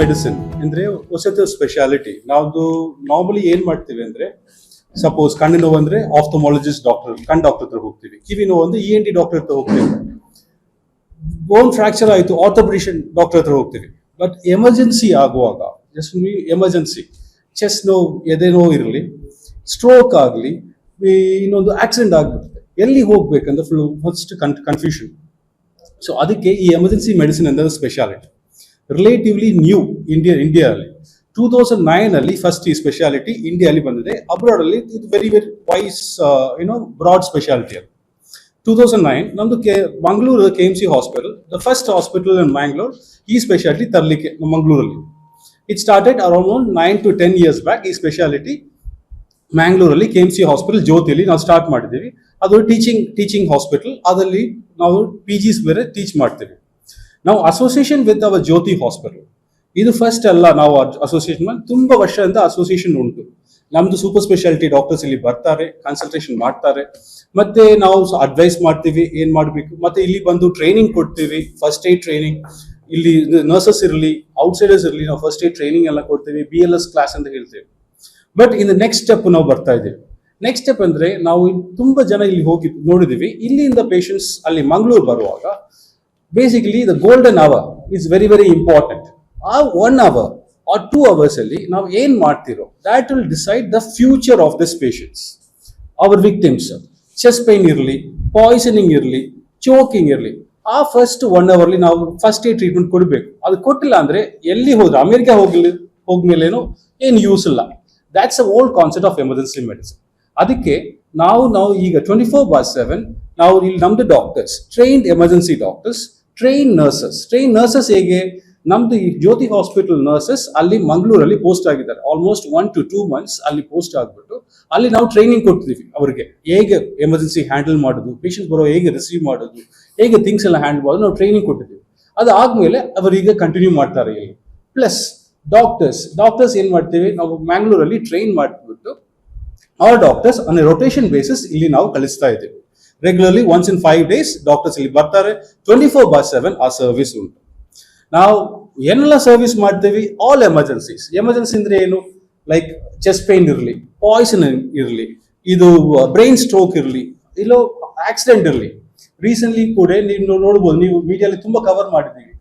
Medicine ಅಂದ್ರೆ ಹೊಸತು speciality ನಾವು ನಾರ್ಮಲಿ ಏನು ಮಾಡ್ತೀವಿ ಅಂದ್ರೆ ಸಪೋಸ್ ಕಣ್ಣು ನೋವು ಅಂದ್ರೆ ಆಫ್ಥಮಾಲಜಿಸ್ಟ್ ಡಾಕ್ಟರ್ ಕಣ್ ಡಾಕ್ಟರ್ ಹತ್ರ ಹೋಗ್ತೀವಿ. ಕಿವಿ ನೋವು ಅಂದ್ರೆ ಇ ಎನ್ ಟಿ ಡಾಕ್ಟರ್ ಹತ್ರ ಹೋಗ್ತೀವಿ. ಬೋನ್ ಫ್ರಾಕ್ಚರ್ ಆಯಿತು ಆರ್ಥೋಪ್ರೇಷನ್ ಡಾಕ್ಟರ್ ಹತ್ರ ಹೋಗ್ತೀವಿ. ಬಟ್ ಎಮರ್ಜೆನ್ಸಿ ಆಗುವಾಗ ಜಸ್ಟ್ ಎಮರ್ಜೆನ್ಸಿ ಚೆಸ್ ನೋವು, ಎದೆ ನೋವು ಇರಲಿ ಸ್ಟ್ರೋಕ್ ಆಗಲಿ ಇನ್ನೊಂದು ಆಕ್ಸಿಡೆಂಟ್ ಆಗಿಬಿಡುತ್ತೆ. ಎಲ್ಲಿ ಹೋಗ್ಬೇಕಂದ್ರೆ full first con confusion so ಅದಕ್ಕೆ ಈ ಎಮರ್ಜೆನ್ಸಿ ಮೆಡಿಸಿನ್ ಅಂದರೆ ಸ್ಪೆಷಾಲಿಟಿ ರಿಲೇಟಿವ್ಲಿ ನ್ಯೂ ಇಂಡಿಯಾ ಇಂಡಿಯಾದಲ್ಲಿ ಟೂ ತೌಸಂಡ್ ನೈನ್ ಅಲ್ಲಿ ಫಸ್ಟ್ ಈ ಸ್ಪೆಷಾಲಿಟಿ ಇಂಡಿಯಾಲಿ ಬಂದಿದೆ. ಅಬ್ರಾಡ್ ಅಲ್ಲಿ ಇದು very very wise you know broad speciality ಅದು. ಟೂ ತೌಸಂಡ್ ನೈನ್ ನಮ್ದು K, Mangaluru K M C hospital the first hospital in Mangalore ಈ ಸ್ಪೆಷಾಲಿಟಿ ತರಲಿಕ್ಕೆ ಮಂಗಳೂರಲ್ಲಿ. It started around nine to ten years back ಈ speciality ಮ್ಯಾಂಗ್ಳೂರಲ್ಲಿ K M C hospital ಜ್ಯೋತಿಯಲ್ಲಿ ನಾವು start ಮಾಡಿದ್ದೀವಿ. ಅದು ಟೀಚಿಂಗ್ ಟೀಚಿಂಗ್ ಹಾಸ್ಪಿಟಲ್ ಅದರಲ್ಲಿ ನಾವು ಪಿ ಜಿಸ್ ಬೇರೆ ಟೀಚ್ ಮಾಡ್ತೀವಿ. ನಾವು association with our Jyothi hospital ಇದು ಫಸ್ಟ್ ಅಲ್ಲ ನಾವು ಅಸೋಸಿಯೇಷನ್ ತುಂಬಾ ವರ್ಷದಿಂದ ಅಸೋಸಿಯೇಷನ್ ಉಂಟು. ನಮ್ದು ಸೂಪರ್ ಸ್ಪೆಷಾಲಿಟಿ ಡಾಕ್ಟರ್ಸ್ ಇಲ್ಲಿ ಬರ್ತಾರೆ ಕನ್ಸಲ್ಟೇಷನ್ ಮಾಡ್ತಾರೆ. ಮತ್ತೆ ನಾವು ಅಡ್ವೈಸ್ ಮಾಡ್ತೀವಿ, ಏನ್ ಮಾಡಬೇಕು? ಮತ್ತೆ ಇಲ್ಲಿ ಬಂದು ಟ್ರೈನಿಂಗ್ ಕೊಡ್ತೀವಿ ಫಸ್ಟ್ ಏಡ್ ಟ್ರೈನಿಂಗ್ ಇಲ್ಲಿ ನರ್ಸಸ್ ಇರಲಿ ಔಟ್ಸೈಡರ್ಸ್ ಇರಲಿ, ನಾವು ಫಸ್ಟ್ ಏಡ್ ಟ್ರೈನಿಂಗ್ ಎಲ್ಲ ಕೊಡ್ತೀವಿ ಬಿ ಎಲ್ ಎಸ್ ಕ್ಲಾಸ್ ಅಂತ ಹೇಳ್ತೇವೆ. ಬಟ್ ಇನ್ ನೆಕ್ಸ್ಟ್ ಸ್ಟೆಪ್ ನಾವು ಬರ್ತಾ ಇದ್ದೀವಿ. ನೆಕ್ಸ್ಟ್ ಸ್ಟೆಪ್ ಅಂದ್ರೆ ನಾವು ತುಂಬಾ ಜನ ಇಲ್ಲಿ ಹೋಗಿ ನೋಡಿದೀವಿ ಇಲ್ಲಿಂದ ಪೇಷಂಟ್ಸ್ ಅಲ್ಲಿ ಮಂಗಳೂರು ಬರುವಾಗ basically the golden hour is very very important ಆ one hour or two hours ಅಲ್ಲಿ ನಾವು ಏನು ಮಾಡ್ತಿರೋ that will decide the future of this patients our victims chest pain ಇರಲಿ ಪಾಯ್ಸನಿಂಗ್ ಇರಲಿ ಚೋಕಿಂಗ್ ಇರಲಿ. ಆ ಫಸ್ಟ್ ಒನ್ ಅವರ್ಲಿ ನಾವು ಫಸ್ಟ್ ಏಡ್ ಟ್ರೀಟ್ಮೆಂಟ್ ಕೊಡಬೇಕು. ಅದು ಕೊಟ್ಟಿಲ್ಲ ಅಂದ್ರೆ ಎಲ್ಲಿ ಹೋದ್ರೆ, ಅಮೆರಿಕ ಹೋಗಲಿ, ಹೋಗ್ಮೇಲೇನು ಏನು ಯೂಸ್ ಇಲ್ಲ. That's a old concept of emergency medicine ಅದಕ್ಕೆ ನಾವು ನಾವು ಈಗ ಟ್ವೆಂಟಿ ಫೋರ್ ಬಾರ್ ಸೆವೆನ್ ನಾವು ಇಲ್ಲಿ ನಮ್ದು doctors trained emergency doctors train nurses train nurses ಹೇಗೆ? ನಮ್ದು ಈ ಜ್ಯೋತಿ ಹಾಸ್ಪಿಟಲ್ ನರ್ಸಸ್ ಅಲ್ಲಿ ಮಂಗಳೂರಲ್ಲಿ ಪೋಸ್ಟ್ ಆಗಿದ್ದಾರೆ. Almost one to two months ಅಲ್ಲಿ ಪೋಸ್ಟ್ ಆಗ್ಬಿಟ್ಟು ಅಲ್ಲಿ ನಾವು ಟ್ರೈನಿಂಗ್ ಕೊಟ್ಟಿದ್ದೀವಿ ಅವರಿಗೆ. ಹೇಗೆ ಎಮರ್ಜೆನ್ಸಿ ಹ್ಯಾಂಡಲ್ ಮಾಡೋದು ಪೇಷಂಟ್ ಬರೋ ಹೇಗೆ ರಿಸೀವ್ ಮಾಡೋದು, ಹೇಗೆ ಥಿಂಗ್ಸ್ ಎಲ್ಲ ಹ್ಯಾಂಡಲ್ ಮಾಡೋದು ನಾವು ಟ್ರೈನಿಂಗ್ ಕೊಟ್ಟಿದ್ದೀವಿ ಅದು ಆದ್ಮೇಲೆ ಅವರೀಗ ಕಂಟಿನ್ಯೂ ಮಾಡ್ತಾರೆ ಇಲ್ಲಿ. ಪ್ಲಸ್ ಡಾಕ್ಟರ್ಸ್ ಡಾಕ್ಟರ್ಸ್ ಏನು ಮಾಡ್ತೀವಿ? ನಾವು ಮ್ಯಾಂಗ್ಳೂರಲ್ಲಿ ಟ್ರೈನ್ ಮಾಡಿಬಿಟ್ಟು ಆ ಡಾಕ್ಟರ್ಸ್ ಆನ್ ರೊಟೇಷನ್ ಬೇಸಿಸ್ ಇಲ್ಲಿ ನಾವು ಕಳಿಸ್ತಾ ಇದ್ದೀವಿ. Regularly once in five days doctors ಇಲ್ಲಿ ಬರ್ತಾರೆ. ಟ್ವೆಂಟಿ ಫೋರ್ ಬಾರ್ ಸೆವೆನ್ ಆ ಸರ್ವಿಸ್ ಉಂಟು. ನಾವು ಏನೆಲ್ಲ ಸರ್ವಿಸ್ ಮಾಡ್ತೀವಿ ಆಲ್ ಎಮರ್ಜೆನ್ಸೀಸ್ ಎಮರ್ಜೆನ್ಸಿ ಅಂದ್ರೆ ಏನು? ಲೈಕ್ ಚೆಸ್ಟ್ ಪೇನ್ ಇರಲಿ ಪಾಯ್ಸನ್ ಇರಲಿ, ಇದು ಬ್ರೈನ್ ಸ್ಟ್ರೋಕ್ ಇರಲಿ, ಇಲ್ಲೋ ಆಕ್ಸಿಡೆಂಟ್ ಇರಲಿ. ರೀಸೆಂಟ್ಲಿ ಕೂಡ ನೀವು ನೋಡ್ಬೋದು, ನೀವು ಮೀಡಿಯಲ್ಲಿ ತುಂಬಾ ಕವರ್ ಮಾಡಿದ್ದೀವಿ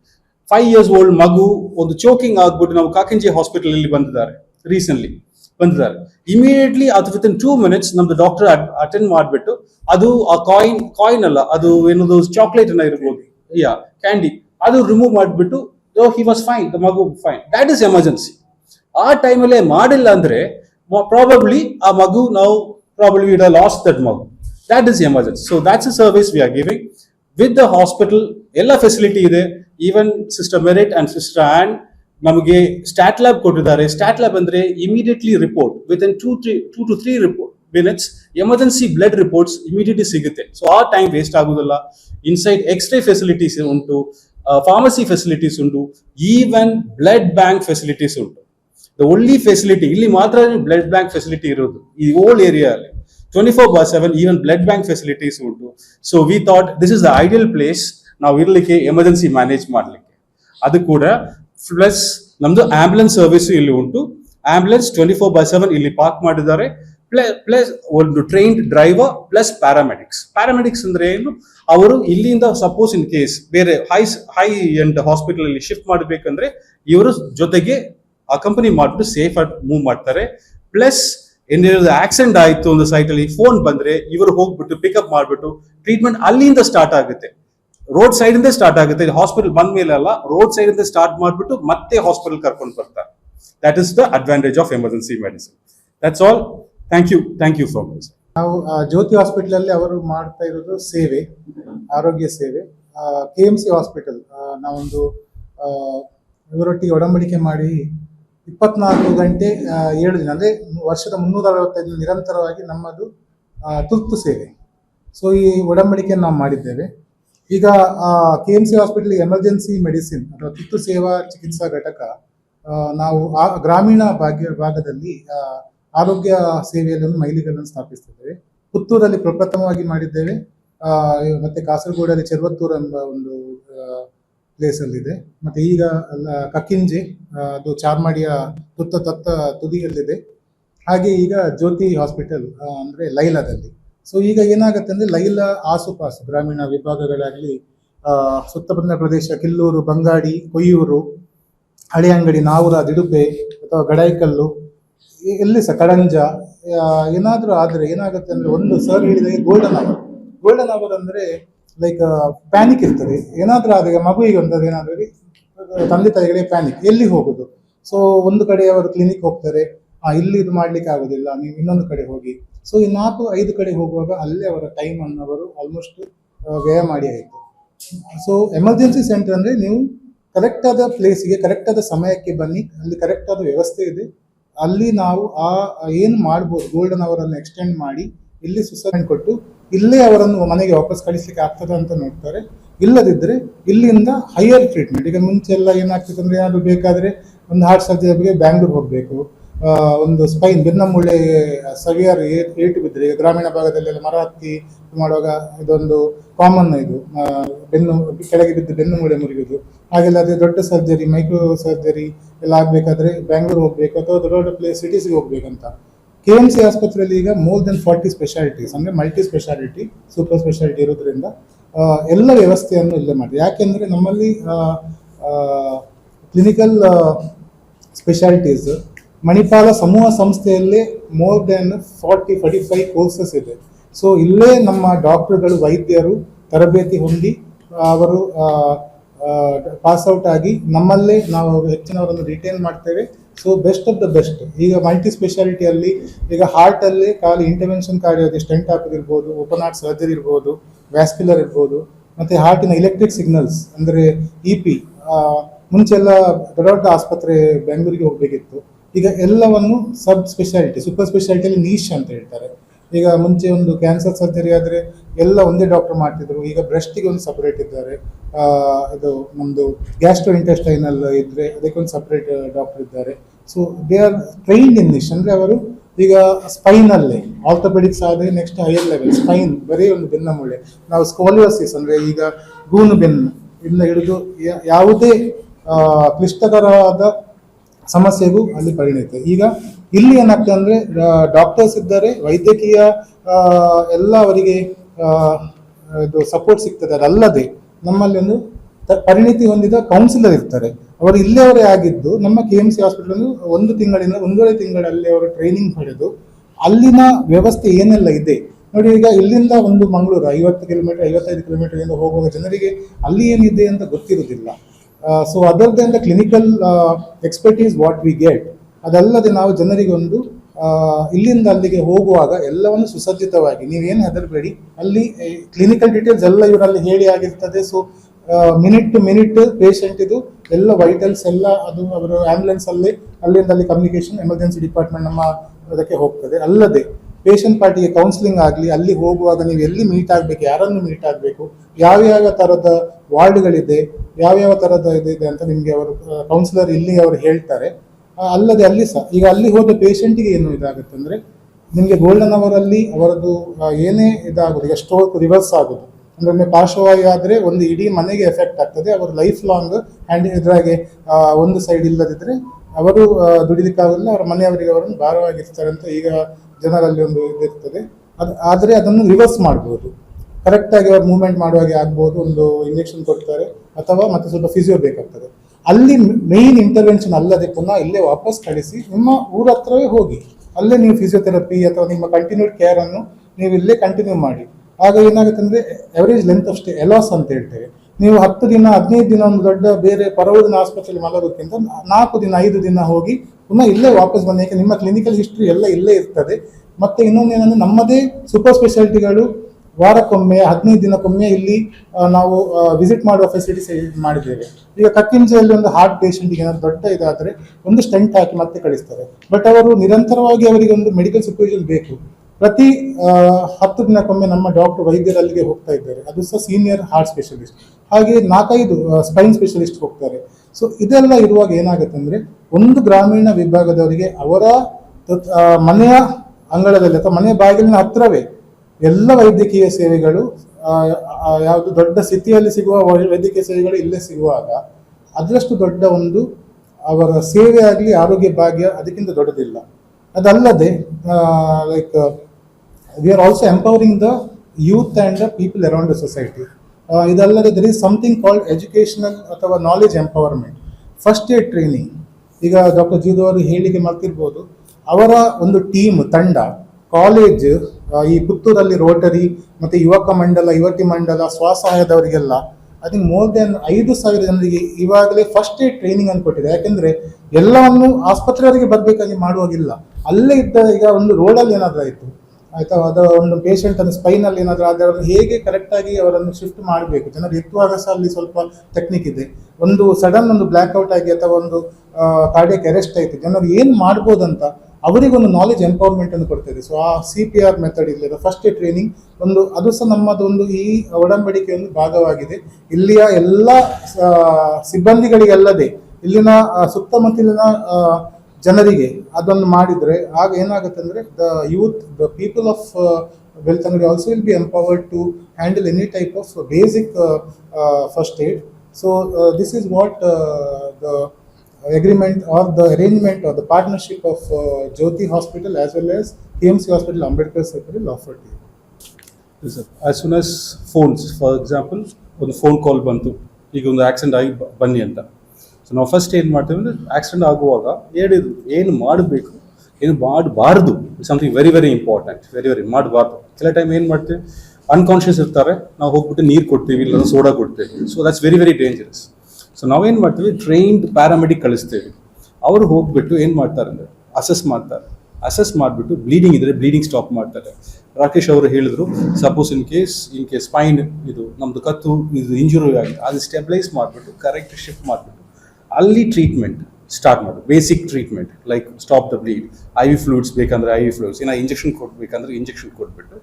ಫೈವ್ ಇಯರ್ಸ್ ಓಲ್ಡ್ ಮಗು, ಒಂದು ಚೋಕಿಂಗ್ ಆಗ್ಬಿಟ್ಟು ನಾವು ಕಾಕಿಂಜಿ ಹಾಸ್ಪಿಟಲ್ ಅಲ್ಲಿ ಬಂದಿದ್ದಾರೆ ರೀಸೆಂಟ್ಲಿ ಬಂದಿದ್ದಾರೆ. ಇಮಿಡಿಯೇಟ್ಲಿ ಅದು ವಿತ್ ಇನ್ ಟೂ ಮಿನಿಟ್ಸ್ ನಮ್ದು ಡಾಕ್ಟರ್ ಅಟೆಂಡ್ ಮಾಡಿಬಿಟ್ಟು, ಅದು ಆ ಕಾಯಿನ್ ಕಾಯಿನ್ ಅಲ್ಲ, ಅದು ಏನದು ಚಾಕ್ಲೇಟ್ ಅನ್ನ ಇರ್ಬೋದು. ಯಾ ಕ್ಯಾಂಡಿ ಅದು ರಿಮೂವ್ ಮಾಡಿಬಿಟ್ಟು ಹಿ ವಾಸ್ ಫೈನ್ ದ ಮಗು ಫೈನ್ ದ್ಯಾಟ್ ಇಸ್ ಎಮರ್ಜೆನ್ಸಿ ಆ ಟೈಮಲ್ಲೇ ಮಾಡಿಲ್ಲ ಅಂದ್ರೆ ಪ್ರಾಬಬ್ಲಿ ಆ ಮಗು ನಾವು ಪ್ರಾಬಬ್ಲಿ ವಿಡ್ ಲಾಸ್ಟ್ ದಟ್ ಮಗು that is emergency so that's a service we are giving with the hospital ಎಲ್ಲ ಫೆಸಿಲಿಟಿ ಇದೆ. Even sister Merit and sister and ನಮಗೆ ಸ್ಟಾಟ್ ಲ್ಯಾಬ್ ಕೊಟ್ಟಿದ್ದಾರೆ. ಸ್ಟಾಟ್ ಲ್ಯಾಬ್ ಅಂದ್ರೆ immediately report with in two three two to three report minutes emergency blood reports immediately ಸಿಗುತ್ತೆ. So ಆ time waste ಆಗುದಿಲ್ಲ inside x ray facilities ಉಂಟು pharmacy facilities ಉಂಟು even blood bank facilities ಉಂಟು. The only facility ಇಲ್ಲಿ ಮಾತ್ರ blood bank facility ಇರೋದು, ಈ ಓಲ್ಡ್ ಏರಿಯಾ ಅಲ್ಲಿ. Twenty four by seven even blood bank facilities ಉಂಟು. So we thought this is the ideal place ನಾವು ಇರಲಿಕ್ಕೆ ಎಮರ್ಜೆನ್ಸಿ ಮ್ಯಾನೇಜ್ ಮಾಡಲಿಕ್ಕೆ. ಅದು ಕೂಡ ಪ್ಲಸ್ ನಮ್ದು ಆಂಬ್ಯುಲೆನ್ಸ್ ಸರ್ವಿಸ್ ಇಲ್ಲಿ ಉಂಟು. Ambulance twenty four by seven ಇಲ್ಲಿ ಪಾರ್ಕ್ ಮಾಡಿದ್ದಾರೆ. ಪ್ಲಸ್ ಒಂದು trained driver plus paramedics paramedics ಅಂದ್ರೆ ಏನು? ಅವರು ಇಲ್ಲಿಂದ ಸಪೋಸ್ ಇನ್ ಕೇಸ್ ಬೇರೆ ಹೈ ಹೈ ಎಂಡ್ ಹಾಸ್ಪಿಟಲ್ ಅಲ್ಲಿ ಶಿಫ್ಟ್ ಮಾಡಬೇಕಂದ್ರೆ ಇವರು ಜೊತೆಗೆ ಆ ಕಂಪನಿ ಮಾಡಿಬಿಟ್ಟು ಸೇಫ್ ಆಗಿ ಮೂವ್ ಮಾಡ್ತಾರೆ. ಪ್ಲಸ್ ಏನಾದ್ರು ಆಕ್ಸಿಡೆಂಟ್ ಆಯಿತು ಒಂದು ಸೈಟಲ್ಲಿ ಫೋನ್ ಬಂದ್ರೆ ಇವರು ಹೋಗ್ಬಿಟ್ಟು ಪಿಕಪ್ ಮಾಡಿಬಿಟ್ಟು ಟ್ರೀಟ್ಮೆಂಟ್ ಅಲ್ಲಿಂದ ಸ್ಟಾರ್ಟ್ ಆಗುತ್ತೆ. ರೋಡ್ ಸೈಡ್ ಇಂದ ಸ್ಟಾರ್ಟ್ ಆಗುತ್ತೆ. ಹಾಸ್ಪಿಟಲ್ ಬಂದ ಮೇಲೆ ಅಲ್ಲ, ರೋಡ್ ಸೈಡ್ ಇಂದ ಸ್ಟಾರ್ಟ್ ಮಾಡಿಬಿಟ್ಟು ಮತ್ತೆ ಹಾಸ್ಪಿಟಲ್ ಕರ್ಕೊಂಡು ಬರ್ತಾರೆ. That is the advantage of emergency medicine that's all thank you thank you for much ನಾವು ಜ್ಯೋತಿ ಹಾಸ್ಪಿಟಲ್ ಅಲ್ಲಿ ಅವರು ಮಾಡ್ತಾ ಇರೋದು ಸೇವೆ, ಆರೋಗ್ಯ ಸೇವೆ. ಕೆ ಎಂ ಸಿ ಹಾಸ್ಪಿಟಲ್ ನಾವೊಂದು ಇವರೊಟ್ಟಿಗೆ ಒಡಂಬಡಿಕೆ ಮಾಡಿ ಇಪ್ಪತ್ನಾಲ್ಕು ಗಂಟೆ ಏಳು ದಿನ, ಅಂದರೆ ವರ್ಷದ ಮುನ್ನೂರ ಅರವತ್ತೈದು ನಿರಂತರವಾಗಿ ನಮ್ಮದು ತುರ್ತು ಸೇವೆ. ಸೊ ಈ ಒಡಂಬಡಿಕೆಯನ್ನು ನಾವು ಮಾಡಿದ್ದೇವೆ. ಈಗ K M C hospital emergency medicine ಅಥವಾ ತುರ್ತು ಸೇವಾ ಚಿಕಿತ್ಸಾ ಘಟಕ ನಾವು ಆ ಗ್ರಾಮೀಣ ಭಾಗ್ಯ, ಭಾಗದಲ್ಲಿ ಆರೋಗ್ಯ ಸೇವೆಯಲ್ಲಿ ಮೈಲಿಗಳನ್ನು ಸ್ಥಾಪಿಸಿದ್ದೇವೆ ಪುತ್ತೂರಲ್ಲಿ ಪ್ರಪ್ರಥಮವಾಗಿ ಮಾಡಿದ್ದೇವೆ. ಮತ್ತೆ ಕಾಸರಗೋಡಲ್ಲಿ ಚೆರ್ವತ್ತೂರ್ ಎಂಬ ಒಂದು ಪ್ಲೇಸ್ ಪ್ಲೇಸಲ್ಲಿದೆ ಮತ್ತೆ ಈಗ ಕಕ್ಕಿಂಜೆ ಅದು ಚಾರ್ಮಾಡಿಯ ತುತ್ತ ತತ್ತ ತುದಿಯಲ್ಲಿದೆ. ಹಾಗೆ ಈಗ ಜ್ಯೋತಿ ಹಾಸ್ಪಿಟಲ್ ಅಂದ್ರೆ ಲೈಲಾದಲ್ಲಿ. ಸೊ ಈಗ ಏನಾಗುತ್ತೆ ಅಂದರೆ ಲೈಲ ಆಸುಪಾಸು, ಗ್ರಾಮೀಣ ವಿಭಾಗಗಳಾಗಲಿ ಸುತ್ತಮುತ್ತಲಿನ ಪ್ರದೇಶ, ಕಿಲ್ಲೂರು, ಬಂಗಾಡಿ, ಕೊಯ್ಯೂರು ಹಳೆ ಅಂಗಡಿ ನಾವುರ, ದಿಡುಪೆ ಅಥವಾ ಗಡಾಯಿಕಲ್ಲು ಎಲ್ಲಿ ಸಹ ಕಡಂಜ ಏನಾದರೂ ಆದರೆ ಏನಾಗುತ್ತೆ ಅಂದರೆ ಒಂದು ಸರ್ ಹೇಳಿದಾಗ ಗೋಲ್ಡನ್ ಅವರ್ ಗೋಲ್ಡನ್ ಅವರ್ ಅಂದರೆ ಲೈಕ್ ಪ್ಯಾನಿಕ್ ಇರ್ತದೆ. ಏನಾದರೂ ಆದಾಗ ಮಗುವಿಗೆ ಒಂದು ಏನಾದರೂ ತಂದೆ ತಾಯಿಗಳಿಗೆ ಪ್ಯಾನಿಕ್ ಎಲ್ಲಿ ಹೋಗೋದು? ಸೊ ಒಂದು ಕಡೆ ಅವರು ಕ್ಲಿನಿಕ್ ಹೋಗ್ತಾರೆ. ಇಲ್ಲಿ ಇದು ಮಾಡ್ಲಿಕ್ಕೆ ಆಗೋದಿಲ್ಲ. ನೀವು ಇನ್ನೊಂದು ಕಡೆ ಹೋಗಿ. ಸೊ ಈ ನಾಲ್ಕು, ಐದು ಕಡೆ ಹೋಗುವಾಗ ಅಲ್ಲೇ ಅವರ ಟೈಮ್ ಅವರು ಆಲ್ಮೋಸ್ಟ್ ವ್ಯಯ ಮಾಡಿ ಆಯಿತು. ಸೊ ಎಮರ್ಜೆನ್ಸಿ ಸೆಂಟರ್ ಅಂದರೆ ನೀವು ಕರೆಕ್ಟ್ ಆದ ಪ್ಲೇಸಿಗೆ ಕರೆಕ್ಟ್ ಆದ ಸಮಯಕ್ಕೆ ಬನ್ನಿ, ಅಲ್ಲಿ ಕರೆಕ್ಟ್ ಆದ ವ್ಯವಸ್ಥೆ ಇದೆ. ಅಲ್ಲಿ ನಾವು ಆ, ಏನು ಮಾಡ್ಬೋದು ಗೋಲ್ಡನ್ ಅವರನ್ನು ಎಕ್ಸ್ಟೆಂಡ್ ಮಾಡಿ, ಇಲ್ಲಿ ಸುಸೈಡ್ ಕೊಟ್ಟು, ಇಲ್ಲೇ ಅವರನ್ನು ಮನೆಗೆ ವಾಪಸ್ ಕಳಿಸ್ಲಿಕ್ಕೆ ಆಗ್ತದ ಅಂತ ನೋಡ್ತಾರೆ. ಇಲ್ಲದಿದ್ದರೆ ಇಲ್ಲಿಂದ ಹೈಯರ್ ಟ್ರೀಟ್ಮೆಂಟ್ ಈಗ ಮುಂಚೆ ಎಲ್ಲ ಏನಾಗ್ತಿತ್ತು ಅಂದರೆ ಏನಾದರೂ ಬೇಕಾದರೆ ಒಂದು ಹಾರ್ಟ್ ಬಗ್ಗೆ ಬ್ಯಾಂಗ್ಳೂರ್ ಹೋಗಬೇಕು. ಒಂದು ಸ್ಪೈನ್ ಬೆನ್ನಮೂಳೆ ಸವಿಯರ್ ಏಟು ಬಿದ್ದರೆ ಗ್ರಾಮೀಣ ಭಾಗದಲ್ಲೆಲ್ಲ ಮರ ಹತ್ತಿ ಮಾಡುವಾಗ ಇದೊಂದು ಕಾಮನ್ ಇದು. ಬೆನ್ನು, ಕೆಳಗೆ ಬಿದ್ದು ಬೆನ್ನು ಮೂಳೆ ಮುರಿಯುವುದು. ಹಾಗೆಲ್ಲ ಅದೇ ದೊಡ್ಡ ಸರ್ಜರಿ ಮೈಕ್ರೋ ಸರ್ಜರಿ ಎಲ್ಲ ಆಗಬೇಕಾದ್ರೆ ಬ್ಯಾಂಗ್ಳೂರ್ ಹೋಗ್ಬೇಕು ಅಥವಾ ದೊಡ್ಡ ದೊಡ್ಡ ಪ್ಲೇಸ್ ಸಿಟೀಸ್ಗೆ ಹೋಗ್ಬೇಕಂತ. ಕೆ ಎಂ ಸಿ ಆಸ್ಪತ್ರೆಯಲ್ಲಿ ಈಗ ಮೋರ್ ದೆನ್ ಫಾರ್ಟಿ ಸ್ಪೆಷಾಲಿಟೀಸ್ ಅಂದರೆ ಮಲ್ಟಿ ಸ್ಪೆಷಾಲಿಟಿ ಸೂಪರ್ ಸ್ಪೆಷಾಲಿಟಿ ಇರೋದ್ರಿಂದ ಎಲ್ಲ ವ್ಯವಸ್ಥೆಯನ್ನು ಇಲ್ಲೇ ಮಾಡಿ. ಯಾಕೆಂದರೆ ನಮ್ಮಲ್ಲಿ ಕ್ಲಿನಿಕಲ್ ಸ್ಪೆಷಾಲಿಟೀಸ್ ಮಣಿಪಾಲ ಸಮೂಹ ಸಂಸ್ಥೆಯಲ್ಲಿ more than forty forty five courses ಇದೆ. ಸೊ ಇಲ್ಲೇ ನಮ್ಮ ಡಾಕ್ಟರ್ಗಳು ವೈದ್ಯರು ತರಬೇತಿ ಹೊಂದಿ ಅವರು ಪಾಸ್ ಔಟ್ ಆಗಿ ನಮ್ಮಲ್ಲೇ ನಾವು ಹೆಚ್ಚಿನವರನ್ನು ರಿಟೈನ್ ಮಾಡ್ತೇವೆ. So best of the best ಈಗ ಮಲ್ಟಿ ಸ್ಪೆಷಾಲಿಟಿಯಲ್ಲಿ ಈಗ ಹಾರ್ಟಲ್ಲಿ ಖಾಲಿ ಇಂಟರ್ವೆನ್ಷನ್ ಕಾರ್ಡಿಯೋದು ಸ್ಟೆಂಟ್ ಹಾಕೋದಿರ್ಬೋದು ಓಪನ್ ಹಾರ್ಟ್ ಸರ್ಜರಿ ಇರ್ಬೋದು ವ್ಯಾಸ್ಕ್ಯುಲರ್ ಇರ್ಬೋದು, ಮತ್ತು ಹಾರ್ಟಿನ ಎಲೆಕ್ಟ್ರಿಕ್ ಸಿಗ್ನಲ್ಸ್ ಅಂದರೆ ಇ ಪಿ ಮುಂಚೆಲ್ಲ ದೊಡ್ಡ ದೊಡ್ಡ ಆಸ್ಪತ್ರೆ ಬೆಂಗಳೂರಿಗೆ ಹೋಗಬೇಕಿತ್ತು. ಈಗ ಎಲ್ಲವನ್ನು ಸಬ್ ಸ್ಪೆಷಾಲಿಟಿ ಸೂಪರ್ ಸ್ಪೆಷಾಲಿಟಿಯಲ್ಲಿ ನೀಶ್ ಅಂತ ಹೇಳ್ತಾರೆ. ಈಗ ಮುಂಚೆ ಒಂದು ಕ್ಯಾನ್ಸರ್ ಸರ್ಜರಿ ಆದರೆ ಎಲ್ಲ ಒಂದೇ ಡಾಕ್ಟರ್ ಮಾಡ್ತಿದ್ರು. ಈಗ ಬ್ರೆಸ್ಟಿಗೆ ಒಂದು ಸಪರೇಟ್ ಇದ್ದಾರೆ. ಇದು ನಮ್ಮದು ಗ್ಯಾಸ್ಟ್ರೋ ಇಂಟೆಸ್ಟೈನಲ್ ಇದ್ದರೆ ಅದಕ್ಕೊಂದು ಸಪರೇಟ್ ಡಾಕ್ಟರ್ ಇದ್ದಾರೆ. So they are trained in niche ಅಂದರೆ ಅವರು ಈಗ ಸ್ಪೈನಲ್ಲೇ ಆರ್ಥೋಪೆಡಿಕ್ಸ್ ಆದರೆ ನೆಕ್ಸ್ಟ್ ಹೈಯರ್ ಲೆವೆಲ್ ಸ್ಪೈನ್ ಬರೀ ಒಂದು ಬೆನ್ನ ಮೂಳೆ. ನಾವು ಸ್ಕೋಲಿಯೋಸಿಸ್ ಅಂದರೆ ಈಗ ಗೂನು ಬೆನ್ನು. ಇಂದ ಹಿಡಿದು ಯಾವುದೇ ಕ್ಲಿಷ್ಟಕರವಾದ ಸಮಸ್ಯೆಗೂ ಅಲ್ಲಿ ಪರಿಣಿತ ಈಗ ಇಲ್ಲಿ ಏನಾಗ್ತದೆ ಅಂದರೆ ಡಾಕ್ಟರ್ಸ್ ಇದ್ದಾರೆ, ವೈದ್ಯಕೀಯ ಎಲ್ಲ ಅವರಿಗೆ ಇದು ಸಪೋರ್ಟ್ ಸಿಗ್ತದೆ. ಅದಲ್ಲದೆ ನಮ್ಮಲ್ಲಿ ಒಂದು ಪರಿಣಿತಿ ಹೊಂದಿದ ಕೌನ್ಸಿಲರ್ ಇರ್ತಾರೆ. ಅವರು ಇಲ್ಲಿಯವರೇ ಆಗಿದ್ದು, ನಮ್ಮ ಕೆ ಎಂ ಸಿ ಹಾಸ್ಪಿಟಲ್ ಒಂದು ತಿಂಗಳಿಂದ ಒಂದೂವರೆ ತಿಂಗಳಲ್ಲಿ ಅವರು ಟ್ರೈನಿಂಗ್ ಪಡೆದು, ಅಲ್ಲಿನ ವ್ಯವಸ್ಥೆ ಏನೆಲ್ಲ ಇದೆ? ನೋಡಿ, ಈಗ ಇಲ್ಲಿಂದ ಒಂದು ಮಂಗಳೂರು, ಐವತ್ತು ಕಿಲೋಮೀಟರ್ ಐವತ್ತೈದು ಕಿಲೋಮೀಟರ್ ಇಂದ ಹೋಗುವ ಜನರಿಗೆ ಅಲ್ಲಿ ಏನಿದೆ ಅಂತ ಗೊತ್ತಿರುವುದಿಲ್ಲ. So other than the clinical expertise what we get ಅದಲ್ಲದೆ ನಾವು ಜನರಿಗೆ ಒಂದು ಇಲ್ಲಿಂದ ಅಲ್ಲಿಗೆ ಹೋಗುವಾಗ ಎಲ್ಲವನ್ನು ಸುಸಜ್ಜಿತವಾಗಿ, ನೀವೇನು ಹೆದರಬೇಡಿ, ಅಲ್ಲಿ ಕ್ಲಿನಿಕಲ್ ಡೀಟೇಲ್ಸ್ ಎಲ್ಲ ಇವರಲ್ಲಿ ಹೇಳಿ ಆಗಿರ್ತದೆ so minute to minute patient ಇದು ಎಲ್ಲ ವೈಟಲ್ಸ್ ಎಲ್ಲ ಅದು ಅವರು ಆಂಬ್ಯುಲೆನ್ಸ್ ಅಲ್ಲಿ, ಅಲ್ಲಿಂದ ಅಲ್ಲಿ ಕಮ್ಯುನಿಕೇಶನ್ ಎಮರ್ಜೆನ್ಸಿ ಡಿಪಾರ್ಟ್ಮೆಂಟ್ ನಮ್ಮ ಅದಕ್ಕೆ ಹೋಗ್ತದೆ. ಅಲ್ಲದೆ ಪೇಷಂಟ್ ಪಾರ್ಟಿಗೆ ಕೌನ್ಸಿಲಿಂಗ್ ಆಗಲಿ, ಅಲ್ಲಿ ಹೋಗುವಾಗ ನೀವು ಎಲ್ಲಿ ಮೀಟ್ ಆಗಬೇಕು, ಯಾರನ್ನು ಮೀಟ್ ಆಗಬೇಕು ಯಾವ್ಯಾವ ಥರದ ವಾರ್ಡ್ಗಳಿದೆ ಯಾವ್ಯಾವ ಥರದ ಇದಿದೆ ಅಂತ ನಿಮಗೆ ಅವರು ಕೌನ್ಸಿಲರ್ ಇಲ್ಲಿ ಅವರು ಹೇಳ್ತಾರೆ. ಅಲ್ಲದೆ ಅಲ್ಲಿ ಸಹ ಈಗ ಅಲ್ಲಿ ಹೋದ ಪೇಷಂಟಿಗೆ ಏನು ಇದಾಗುತ್ತೆ ಅಂದರೆ, ನಿಮಗೆ ಗೋಲ್ಡನ್ ಅವರಲ್ಲಿ ಅವರದ್ದು ಏನೇ ಇದಾಗೋದು ಸ್ಟ್ರೋಕ್ ರಿವರ್ಸ್ ಆಗೋದು ಅಂದ್ರೆ ಒಮ್ಮೆ ಪಾರ್ಶ್ವವಾಯು ಆದರೆ ಒಂದು ಇಡೀ ಮನೆಗೆ ಎಫೆಕ್ಟ್ ಆಗ್ತದೆ, ಅವರು ಲೈಫ್ ಲಾಂಗ್ ಹ್ಯಾಂಡ್ ಇದ್ರಾಗೆ ಒಂದು ಸೈಡ್ ಇಲ್ಲದಿದ್ರೆ ಅವರು ದುಡಿದಕ್ಕಾಗಲ್ಲ ಅವರ ಮನೆಯವರಿಗೆ ಅವರನ್ನು ಭಾರವಾಗಿರ್ತಾರೆ ಅಂತ ಈಗ ಜನರಲ್ಲಿ ಒಂದು ಇದಿರ್ತದೆ ಅದು, ಆದರೆ ಅದನ್ನು ರಿವರ್ಸ್ ಮಾಡ್ಬೋದು. ಕರೆಕ್ಟಾಗಿ ಅವ್ರು ಮೂವ್ಮೆಂಟ್ ಮಾಡುವಾಗೆ ಆಗ್ಬೋದು, ಒಂದು ಇಂಜೆಕ್ಷನ್ ಕೊಡ್ತಾರೆ, ಅಥವಾ ಮತ್ತೆ ಸ್ವಲ್ಪ ಫಿಸಿಯೋ ಬೇಕಾಗ್ತದೆ. ಅಲ್ಲಿ ಮೇನ್ ಇಂಟರ್ವೆನ್ಷನ್ ಅಲ್ಲದೆ ಪುನಃ ಇಲ್ಲೇ ವಾಪಸ್ ಕಳಿಸಿ ನಿಮ್ಮ ಊರ ಹತ್ರವೇ ಹೋಗಿ. ಅಲ್ಲೇ ನೀವು ಫಿಸಿಯೋಥೆರಪಿ ಅಥವಾ ನಿಮ್ಮ ಕಂಟಿನ್ಯೂಡ್ ಕೇರನ್ನು ನೀವು ಇಲ್ಲೇ ಕಂಟಿನ್ಯೂ ಮಾಡಿ. ಆಗ ಏನಾಗುತ್ತೆ ಅಂದರೆ ಎವರೇಜ್ ಲೆಂತ್ ಅಷ್ಟೇ ಎಲಾಸ್ ಅಂತ ಹೇಳ್ತೇವೆ. ನೀವು ಹತ್ತು ದಿನ, ಹದಿನೈದು ದಿನ ಒಂದು ದೊಡ್ಡ ಬೇರೆ ಪರವೂರಿನ ಆಸ್ಪತ್ರೆಯಲ್ಲಿ ಮಲಗೋಕ್ಕಿಂತ ನಾಲ್ಕು ದಿನ, ಐದು ದಿನ ಹೋಗಿ ಪುನಃ ಇಲ್ಲೇ ವಾಪಸ್ ಬನ್ನಿ. ಯಾಕೆ ನಿಮ್ಮ ಕ್ಲಿನಿಕಲ್ ಹಿಸ್ಟ್ರಿ ಎಲ್ಲ ಇಲ್ಲೇ ಇರ್ತದೆ. ಮತ್ತೆ ಇನ್ನೊಂದೇನಂದ್ರೆ ನಮ್ಮದೇ ಸೂಪರ್ ಸ್ಪೆಷಾಲಿಟಿಗಳು ವಾರಕ್ಕೊಮ್ಮೆ, ಹದಿನೈದು ದಿನಕ್ಕೊಮ್ಮೆ ಇಲ್ಲಿ ನಾವು ವಿಸಿಟ್ ಮಾಡುವ ಫೆಸಿಲಿಟೀಸ್ ಮಾಡಿದ್ದೇವೆ. ಈಗ ಕಕ್ಕಿಂಜೆಯಲ್ಲಿ ಒಂದು ಹಾರ್ಟ್ ಪೇಷಂಟ್ಗೆ ಏನಾದ್ರು ದೊಡ್ಡ ಇದಾದರೆ ಒಂದು ಸ್ಟೆಂಟ್ ಹಾಕಿ ಮತ್ತೆ ಕಳಿಸ್ತಾರೆ. ಬಟ್ ಅವರು ನಿರಂತರವಾಗಿ ಅವರಿಗೆ ಒಂದು ಮೆಡಿಕಲ್ ಸೂಪರ್ವಿಷನ್ ಬೇಕು. ಪ್ರತಿ ಹತ್ತು ದಿನಕ್ಕೊಮ್ಮೆ ನಮ್ಮ ಡಾಕ್ಟರ್ ವೈದ್ಯರಲ್ಲಿಗೆ ಹೋಗ್ತಾ ಇದ್ದಾರೆ. ಅದು ಸಹ ಸೀನಿಯರ್ ಹಾರ್ಟ್ ಸ್ಪೆಷಲಿಸ್ಟ್ ಹಾಗೆ ನಾಲ್ಕೈದು ಸ್ಪೈನ್ ಸ್ಪೆಷಲಿಸ್ಟ್ ಹೋಗ್ತಾರೆ. ಸೊ ಇದೆಲ್ಲ ಇರುವಾಗ ಏನಾಗುತ್ತೆ ಅಂದ್ರೆ, ಒಂದು ಗ್ರಾಮೀಣ ವಿಭಾಗದವರಿಗೆ ಅವರ ಮನೆಯ ಅಂಗಳದಲ್ಲಿ ಅಥವಾ ಮನೆಯ ಬಾಗಿಲಿನ ಹತ್ರವೇ ಎಲ್ಲ ವೈದ್ಯಕೀಯ ಸೇವೆಗಳು ಯಾವುದು ದೊಡ್ಡ ಸಿಟಿಯಲ್ಲಿ ಸಿಗುವ ವೈದ್ಯಕೀಯ ಸೇವೆಗಳು ಇಲ್ಲೇ ಸಿಗುವಾಗ ಅದರಷ್ಟು ದೊಡ್ಡ ಒಂದು ಅವರ ಸೇವೆ ಆಗಲಿ, ಆರೋಗ್ಯ ಭಾಗ್ಯ ಅದಕ್ಕಿಂತ ದೊಡ್ಡದಿಲ್ಲ. ಅದಲ್ಲದೆ like we are also empowering the youth and the people around the society ಇದಲ್ಲದೆ there is something called educational ಅಥವಾ knowledge empowerment first aid training ಈಗ ಡಾಕ್ಟರ್ ಜೀದು ಅವರು ಹೇಳಿಕೆ ಮಾಡ್ತಿರ್ಬೋದು, ಅವರ ಒಂದು ಟೀಮ್ ತಂಡ ಕಾಲೇಜ್ ಈ ಪುತ್ತೂರಲ್ಲಿ ರೋಟರಿ ಮತ್ತು ಯುವಕ ಮಂಡಲ, ಯುವತಿ ಮಂಡಲ, ಸ್ವಸಹಾಯದವರಿಗೆಲ್ಲ ಐ ಥಿಂಕ್ ಮೋರ್ ದೆನ್ ಐದು ಸಾವಿರ ಜನರಿಗೆ ಇವಾಗಲೇ ಫಸ್ಟ್ ಏಡ್ ಟ್ರೈನಿಂಗ್ ಅನ್ನು ಕೊಟ್ಟಿದೆ ಯಾಕೆಂದರೆ ಎಲ್ಲವನ್ನು ಆಸ್ಪತ್ರೆಯವರಿಗೆ ಬರಬೇಕಾಗಿ ಮಾಡುವಾಗಿಲ್ಲ ಅಲ್ಲೇ ಇದ್ದ ಈಗ ಒಂದು ರೋಡಲ್ಲಿ ಏನಾದರೂ ಆಯಿತು. ಆಯ್ತಾ, ಅದು ಒಂದು ಪೇಷಂಟ್ ಅನ್ನು ಸ್ಪೈನಲ್ಲಿ ಏನಾದರೂ ಆದರೆ ಅವರನ್ನು ಹೇಗೆ ಕರೆಕ್ಟಾಗಿ ಅವರನ್ನು ಶಿಫ್ಟ್ ಮಾಡಬೇಕು? ಜನರು ಎತ್ತುವಾಗ ಸಹ ಅಲ್ಲಿ ಸ್ವಲ್ಪ ಟೆಕ್ನಿಕ್ ಇದೆ. ಒಂದು ಸಡನ್ ಒಂದು ಬ್ಲ್ಯಾಕ್ ಔಟ್ ಆಗಿ ಅಥವಾ ಒಂದು ಕಾರ್ಡಿಯಕ್ ಅರೆಸ್ಟ್ ಆಯಿತು. ಜನರು ಏನು ಮಾಡ್ಬೋದಂತ ಅವರಿಗೊಂದು ನಾಲೆಜ್ ಎಂಪವರ್ಮೆಂಟ್ ಅನ್ನು ಕೊಡ್ತದೆ. ಸೊ ಆ ಸಿ ಪಿ ಆರ್ ಮೆಥಡ್ ಇಲ್ಲದ ಫಸ್ಟ್ ಟ್ರೈನಿಂಗ್ ಒಂದು, ಅದು ಸಹ ನಮ್ಮದೊಂದು ಈ ಒಡಂಬಡಿಕೆ ಒಂದು ಭಾಗವಾಗಿದೆ. ಇಲ್ಲಿಯ ಎಲ್ಲ ಸಿಬ್ಬಂದಿಗಳಿಗೆಲ್ಲದೆ, ಇಲ್ಲಿನ ಸುತ್ತಮುತ್ತಲಿನ ಜನರಿಗೆ ಅದನ್ನು ಮಾಡಿದರೆ ಆಗ ಏನಾಗುತ್ತೆ ಅಂದರೆ the youth the people of Belthangady also will be empowered to handle any type of basic first aid so this is what the agreement or the arrangement or the partnership of Jyoti Jyoti Hospital as well as M Hospital, hospital Ambedkar circle to you. As soon as phones for example ಒಂದು phone call ಬಂತು ಈಗ ಒಂದು accident ಆಗಿ ಬನ್ನಿ ಅಂತ. So ನಾವು first ಏನು ಮಾಡ್ತೇವೆ ಅಂದರೆ ಆಕ್ಸಿಡೆಂಟ್ ಆಗುವಾಗ ಹೇಳಿದ್ರು ಏನು ಮಾಡಬೇಕು, ಏನು ಮಾಡಬಾರ್ದು something very very important very very ಮಾಡಬಾರ್ದು. ಕೆಲ ಟೈಮ್ ಏನು ಮಾಡ್ತೀವಿ ಅನ್ಕಾನ್ಷಿಯಸ್ ಇರ್ತಾರೆ, ನಾವು ಹೋಗ್ಬಿಟ್ಟು ನೀರು ಕೊಡ್ತೀವಿ ಇಲ್ಲ ಸೋಡಾ ಕೊಡ್ತೀವಿ. So that's very very dangerous so ನಾವೇನು ಮಾಡ್ತೀವಿ ಟ್ರೈನ್ಡ್ ಪ್ಯಾರಾಮೆಡಿಕ್ ಕಳಿಸ್ತೇವೆ. ಅವರು ಹೋಗ್ಬಿಟ್ಟು ಏನು ಮಾಡ್ತಾರೆ ಅಂದರೆ ಅಸೆಸ್ ಮಾಡ್ತಾರೆ. ಅಸೆಸ್ ಮಾಡಿಬಿಟ್ಟು ಬ್ಲೀಡಿಂಗ್ ಇದ್ರೆ ಬ್ಲೀಡಿಂಗ್ ಸ್ಟಾಪ್ ಮಾಡ್ತಾರೆ. ರಾಕೇಶ್ ಅವರು ಹೇಳಿದ್ರು suppose in case in case spine ಇದು ನಮ್ದು ಕತ್ತು, ಇದು ಇಂಜುರಿ ಆಗಿದೆ ಅದು ಸ್ಟೆಬಿಲೈಸ್ ಮಾಡಿಬಿಟ್ಟು ಕರೆಕ್ಟ್ ಶಿಫ್ಟ್ ಮಾಡಿಬಿಟ್ಟು ಅಲ್ಲಿ ಟ್ರೀಟ್ಮೆಂಟ್ ಸ್ಟಾರ್ಟ್ ಮಾಡು basic treatment like stop the bleed I V fluids ಬೇಕಂದ್ರೆ ಐ ವಿ ಫ್ಲೂಡ್ಸ್ ಇನ್ನು ಇಂಜೆಕ್ಷನ್ ಕೊಡ್ಬೇಕಂದ್ರೆ ಇಂಜೆಕ್ಷನ್ ಕೊಟ್ಬಿಟ್ಟು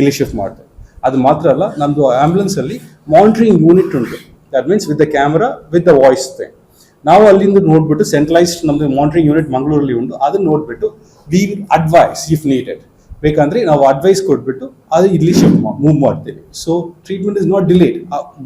ಇಲ್ಲಿ ಶಿಫ್ಟ್ ಮಾಡ್ತೇವೆ ಅದು ಮಾತ್ರ ಅಲ್ಲ ನಮ್ಮದು ಆ್ಯಂಬುಲೆನ್ಸಲ್ಲಿ ಮಾನಿಟ್ರಿಂಗ್ ಯೂನಿಟ್ ಉಂಟು. That means with the camera with the voice thing ನಾವು ಅಲ್ಲಿಂದ ನೋಡ್ಬಿಟ್ಟು ಸೆಂಟ್ರಲೈಸ್ಡ್ ನಮ್ಮದು ಮಾನಿಟ್ರಿಂಗ್ ಯೂನಿಟ್ ಮಂಗಳೂರಲ್ಲಿ ಉಂಟು. ಅದನ್ನ ನೋಡ್ಬಿಟ್ಟು we will advise if needed ಬೇಕಂದ್ರೆ ನಾವು ಅಡ್ವೈಸ್ ಕೊಟ್ಬಿಟ್ಟು ಅದು ಇಲ್ಲಿ ಶಿಫ್ಟ್ ಮೂವ್ ಮಾಡ್ತೀವಿ. So treatment is not delayed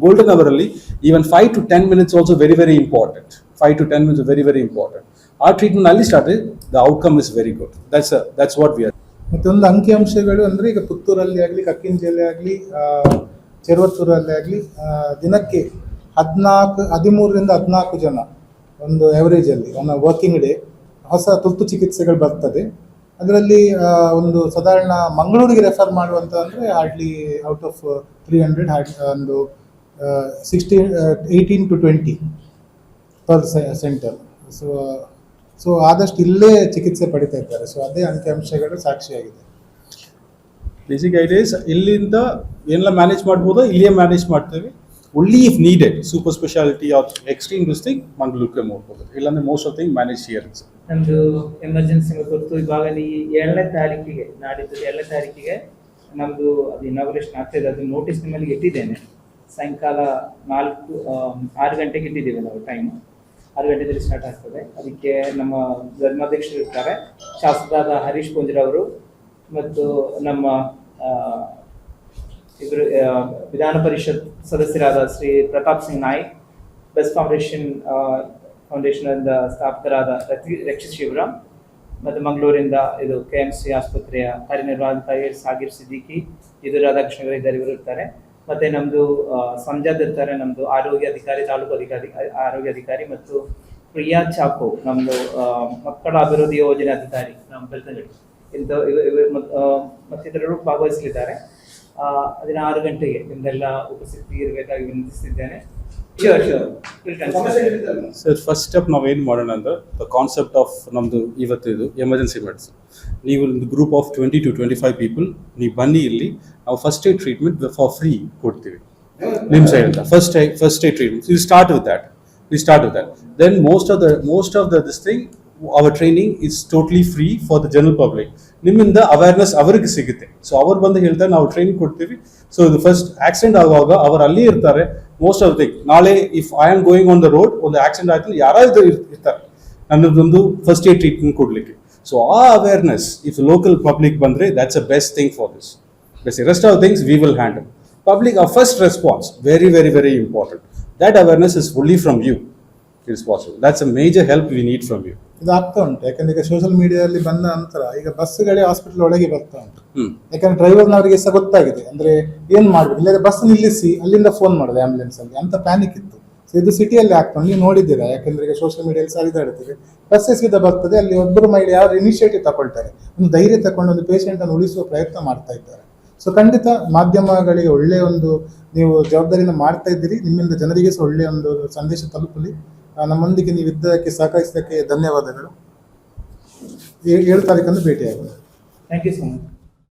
golden ಅವರಲ್ಲಿ even five to ten minutes also very very important five to ten minutes very very important ಆ ಟ್ರೀಟ್ಮೆಂಟ್ ಅಲ್ಲಿ start the outcome is very good that's that's what we are ಮತ್ತೊಂದು ಅಂಕಿಅಂಶಗಳು ಅಂದ್ರೆ ಈಗ ಪುತ್ತೂರಲ್ಲಿ ಆಗಲಿ ಕಕ್ಕಿಂಜಲ್ಲಿ ಆಗಲಿ ಚೆರುವತ್ತೂರಲ್ಲಿ ಆಗಲಿ ದಿನಕ್ಕೆ ಹದಿನಾಲ್ಕು, ಹದಿಮೂರರಿಂದ ಹದಿನಾಲ್ಕು ಜನ ಒಂದು ಎವರೇಜಲ್ಲಿ ಒನ್ ವರ್ಕಿಂಗ್ ಡೇ ಹೊಸ ತುರ್ತು ಚಿಕಿತ್ಸೆಗಳು ಬರ್ತದೆ. ಅದರಲ್ಲಿ ಒಂದು ಸಾಧಾರಣ ಮಂಗಳೂರಿಗೆ ರೆಫರ್ ಮಾಡುವಂತ ಅಂದ್ರೆ hardly out of three hundred ಒಂದು sixteen eighteen to twenty per cent so so ಆದಷ್ಟು ಇಲ್ಲೇ ಚಿಕಿತ್ಸೆ ಪಡಿತಾ ಇದ್ದಾರೆ. ಸೊ ಅದೇ ಅಂಕಿಅಂಶಗಳು ಸಾಕ್ಷಿಯಾಗಿದೆ. ಬೇಸಿಕ್ ಐಡಿಯಾಸ್ ಇಲ್ಲಿಂದ ಏನೆಲ್ಲ ಮ್ಯಾನೇಜ್ ಮಾಡ್ಬೋದು ಇಲ್ಲಿಯೇ ಮ್ಯಾನೇಜ್ ಮಾಡ್ತೇವೆ. Only if needed super speciality or extreme this thing ಮಂಗಳೂರಿಗೆ ಹೋಗ್ಬೋದು ಇಲ್ಲಾಂದ್ರೆ most of thing manage here ನಮ್ದು ಎಮರ್ಜೆನ್ಸಿ ತುರ್ತು ಇವಾಗ ಈ ಏಳನೇ ತಾರೀಕಿಗೆ ನಾಡಿದ್ದು ಏಳನೇ ತಾರೀಕಿಗೆ ನಮ್ಮದು ಅದು ಇನಾಗ್ರೇಷನ್ ಆಗ್ತಿದೆ. ಅದು ನೋಟಿಸ್ ನಿಮ್ಮಲ್ಲಿ ಇಟ್ಟಿದ್ದೇನೆ. ಸಾಯಂಕಾಲ ನಾಲ್ಕು ಆರು ಗಂಟೆಗೆ ಇಟ್ಟಿದ್ದೀವಿ ನಾವು ಟೈಮ್ ಆರು ಗಂಟೆದಲ್ಲಿ ಸ್ಟಾರ್ಟ್ ಆಗ್ತದೆ. ಅದಕ್ಕೆ ನಮ್ಮ ಧರ್ಮಾಧ್ಯಕ್ಷರು ಇರ್ತಾರೆ. ಶಾಸಕರಾದ ಹರೀಶ್ ಪೂಂಜ್ರವರು ಮತ್ತು ನಮ್ಮ ಇವರು ವಿಧಾನ ಪರಿಷತ್ ಸದಸ್ಯರಾದ ಶ್ರೀ ಪ್ರತಾಪ್ ಸಿಂಗ್ ನಾಯ್ಕ್ ಬೆಸ್ಟ್ ಫೌಂಡೇಶನ್ ಫೌಂಡೇಶನ್ನಿಂದ ಸ್ಥಾಪಕರಾದ ರತಿ- ರಕ್ಷಿತ್ ಶಿವರಾಮ್ ಮತ್ತು ಮಂಗಳೂರಿಂದ ಇದು ಕೆ ಎಂ ಸಿ ಆಸ್ಪತ್ರೆಯ ಕಾರ್ಯನಿರ್ವಹಣಾಧಿಕಾರಿ ಸಾಗಿರ್ ಸಿದ್ದಿಕಿ ಇದು ರಾಧಾಕೃಷ್ಣ ಇದ್ದಾರೆ ಇವರು ಇರ್ತಾರೆ. ಮತ್ತೆ ನಮ್ದು ಆ, ಸಂಜಾದ್ ಇರ್ತಾರೆ ನಮ್ದು ಆರೋಗ್ಯ ಅಧಿಕಾರಿ ತಾಲೂಕು ಅಧಿಕಾರಿ ಆರೋಗ್ಯ ಅಧಿಕಾರಿ ಮತ್ತು ಪ್ರಿಯಾ ಚಾಕೋ ನಮ್ದು ಮಕ್ಕಳ ಅಭಿವೃದ್ಧಿ ಯೋಜನೆ ಅಧಿಕಾರಿ ನಮ್ಮ ಬೆಳ್ತಂಗಡಿ. ಇಂಥ ಮತ್ತಿತರರು ಭಾಗವಹಿಸಲಿದ್ದಾರೆ. ಆರು ಗಂಟೆಗೆ ನಿಮ್ದೆಲ್ಲ ಉಪಸ್ಥಿತಿ ಇರಬೇಕಾಗಿ ವಿನಂತಿಸಿದ್ದೇನೆ ಸರ್ ಫಸ್ಟ್ ಸ್ಟೆಪ್ ನಾವು ಏನು ಮಾಡೋಣ ಅಂದ್ರೆ ದ ಕಾನ್ಸೆಪ್ಟ್ ಆಫ್ ನಮ್ದು ಇವತ್ತು ಇದು ಎಮರ್ಜೆನ್ಸಿ ಮೆಡಿಸಿನ್ ನೀವು ಒಂದು group of twenty to twenty five people ನೀವು ಬನ್ನಿ ಇಲ್ಲಿ ನಾವು first aid treatment for free ಕೊಡ್ತೀವಿ. ನಿಮ್ಮ ಸೈಡಿಂದ first first aid treatment you start with that we start with that then most of the most of the this thing our training is totally free for the general public ನಿಮ್ಮಿಂದ awareness ಅವರಿಗೆ ಸಿಗುತ್ತೆ. So ಅವ್ರು ಬಂದು ಹೇಳ್ತಾರೆ, ನಾವು training ಕೊಡ್ತೀವಿ. So ಇದು first accident ಆಗುವಾಗ ಅವ್ರು ಅಲ್ಲಿ ಇರ್ತಾರೆ. ಮೋಸ್ಟ್ ಆಫ್ ಥಿಂಗ್ ನಾಳೆ if I am going on the road ಒಂದು ಆಕ್ಸಿಡೆಂಟ್ ಆಯ್ತು ಯಾರಾದ್ರೂ ಇರ್- ಇರ್ತಾರೆ. ನನ್ನದೊಂದು ಫಸ್ಟ್ ಏಡ್ ಟ್ರೀಟ್ಮೆಂಟ್ ಕೊಡಲಿಕ್ಕೆ. ಸೊ ಆ ಅವೇರ್ನೆಸ್ ಇಫ್ ಲೋಕಲ್ ಪಬ್ಲಿಕ್ ಬಂದರೆ that's a best thing for this best rest of things we will handle public ಆ first response very very very important that awareness is fully from you. It possible that's a major help we need from you. ಇದು ಆಗ್ತಾ ಉಂಟು. ಯಾಕಂದ್ರೆ ಈಗ social ಮೀಡಿಯಾದಲ್ಲಿ ಬಂದ ನಂತರ ಈಗ ಬಸ್ಗಳೇ ಹಾಸ್ಪಿಟಲ್ ಒಳಗೆ ಬರ್ತಾ ಉಂಟು. ಯಾಕಂದ್ರೆ ಡ್ರೈವರ್ನವರಿಗೆ ಸಹ ಗೊತ್ತಾಗಿದೆ. ಅಂದ್ರೆ ಏನ್ ಮಾಡ್ಬೇಕು ಇಲ್ಲದೆ ಬಸ್ ನಿಲ್ಲಿಸಿ ಅಲ್ಲಿಂದ ಫೋನ್ ಮಾಡೋದು ಆಂಬುಲೆನ್ಸ್ ಅಲ್ಲಿ. ಅಂತ ಪ್ಯಾನಿಕ್ ಇತ್ತು. ಸೊ ಇದು ಸಿಟಿಯಲ್ಲಿ ಆಗ್ತಾ ನೀವು ನೋಡಿದ್ದೀರಾ? ಯಾಕಂದ್ರೆ ಈಗ ಸೋಷಿಯಲ್ ಮೀಡಿಯಲ್ಲಿ ಸರಿದಾಡ್ತೀವಿ ಬಸ್ಸಸ್ ಸೀದಾ ಬರ್ತದೆ. ಅಲ್ಲಿ ಒಬ್ಬರು ಮಹಿಳೆ ಯಾರು ಇನಿಷಿಯೇಟಿವ್ ತಗೊಳ್ತಾರೆ. ಒಂದು ಧೈರ್ಯ ತಗೊಂಡು ಒಂದು ಪೇಷಂಟ್ ಅನ್ನು ಉಳಿಸುವ ಪ್ರಯತ್ನ ಮಾಡ್ತಾ ಇದ್ದಾರೆ. ಸೊ ಖಂಡಿತ ಮಾಧ್ಯಮಗಳಿಗೆ ಒಳ್ಳೆಯ ಒಂದು ನೀವು ಜವಾಬ್ದಾರಿಯಿಂದ ಮಾಡ್ತಾ ಇದ್ದೀರಿ. ನಿಮ್ಮಿಂದ ಜನರಿಗೆ ಸಹ ಒಳ್ಳೆಯ ಒಂದು ಸಂದೇಶ ತಲುಪಲಿ. ನಮ್ಮೊಂದಿಗೆ ನೀವು ಇದ್ದಕ್ಕೆ ಸಹಕರಿಸಿದ್ದಕ್ಕೆ ಧನ್ಯವಾದಗಳು. ಏಳು ತಾರೀಕಂದು ಭೇಟಿಯಾಗೋಣ. Thank you so much